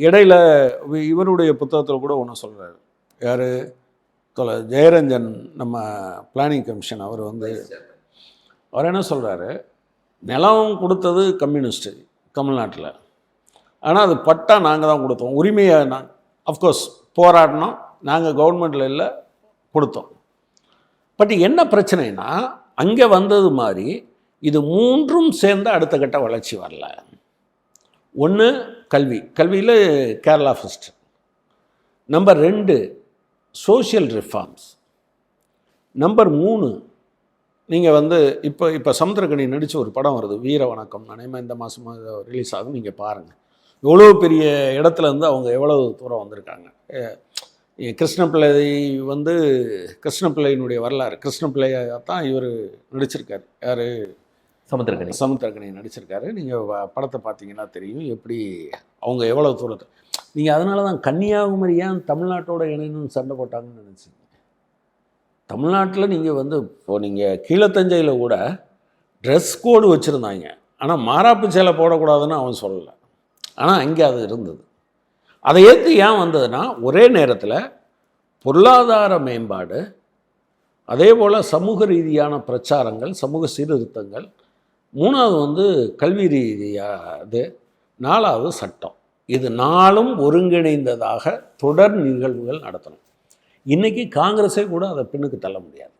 இடையில இவ- இவருடைய புத்தகத்தில் கூட ஒன்று சொல்கிறாரு யார்? தொலை ஜெயரஞ்சன் நம்ம பிளானிங் கமிஷன் அவர் வந்து அவர் என்ன சொல்கிறாரு நிலம் கொடுத்தது கம்யூனிஸ்ட்டு தமிழ்நாட்டில். ஆனால் அது பட்டா நாங்கள் தான் கொடுத்தோம். உரிமையை நான் அஃப்கோர்ஸ் போராடினோம். நாங்கள் கவர்மெண்ட்டில் இல்லை கொடுத்தோம். பட் என்ன பிரச்சனைனா அங்கே வந்தது மாதிரி இது மூன்றும் சேர்ந்து அடுத்த கட்ட வளர்ச்சி வரல. ஒன்று கல்வி. கல்வியில் கேரளா ஃபஸ்ட்டு நம்பர் ரெண்டு சோஷியல் ரிஃபார்ம்ஸ் நம்பர் மூணு நீங்கள் வந்து இப்போ இப்போ சமுத்திரக்கணி நடித்த ஒரு படம் வருது வீர வணக்கம். நினைமா இந்த மாதமாக ரிலீஸ் ஆகும் நீங்கள் பாருங்கள் எவ்வளோ பெரிய இடத்துலேருந்து அவங்க எவ்வளோ தூரம் வந்திருக்காங்க. கிருஷ்ணப்பிள்ளை கிருஷ்ணபிள்ளை வந்து கிருஷ்ணப்பிள்ளையினுடைய வரலாறு. கிருஷ்ணப்பிள்ளையாக தான் இவர் நடிச்சிருக்கார். யார்? சமுத்திரக்கணி சமுத்திரக்கணி நடிச்சிருக்காரு. நீங்கள் படத்தை பார்த்தீங்கன்னா தெரியும் எப்படி அவங்க எவ்வளோ தூரத்தை நீங்கள் அதனால தான் கன்னியாகுமரி ஏன் தமிழ்நாட்டோட இணையணும்னு சண்டை போட்டாங்கன்னு நினச்சிங்க? தமிழ்நாட்டில் நீங்கள் வந்து இப்போ நீங்கள் கீழத்தஞ்சையில் கூட ட்ரெஸ் கோடு வச்சுருந்தாங்க. ஆனால் மாறாப்பு சேலை போடக்கூடாதுன்னு அவன் சொல்லலை. ஆனால் அங்கே அது இருந்தது. அதை ஏற்று ஏன் வந்ததுன்னா ஒரே நேரத்தில் பொருளாதார மேம்பாடு அதே போல் சமூக ரீதியான பிரச்சாரங்கள் சமூக சீர்திருத்தங்கள் மூணாவது வந்து கல்வி ரீதியாது நாலாவது சட்டம். இது நாளும் ஒருங்கிணைந்ததாக தொடர் நிகழ்வுகள் நடத்தணும். இன்றைக்கி காங்கிரஸே கூட அதை பின்னுக்கு தள்ள முடியாது.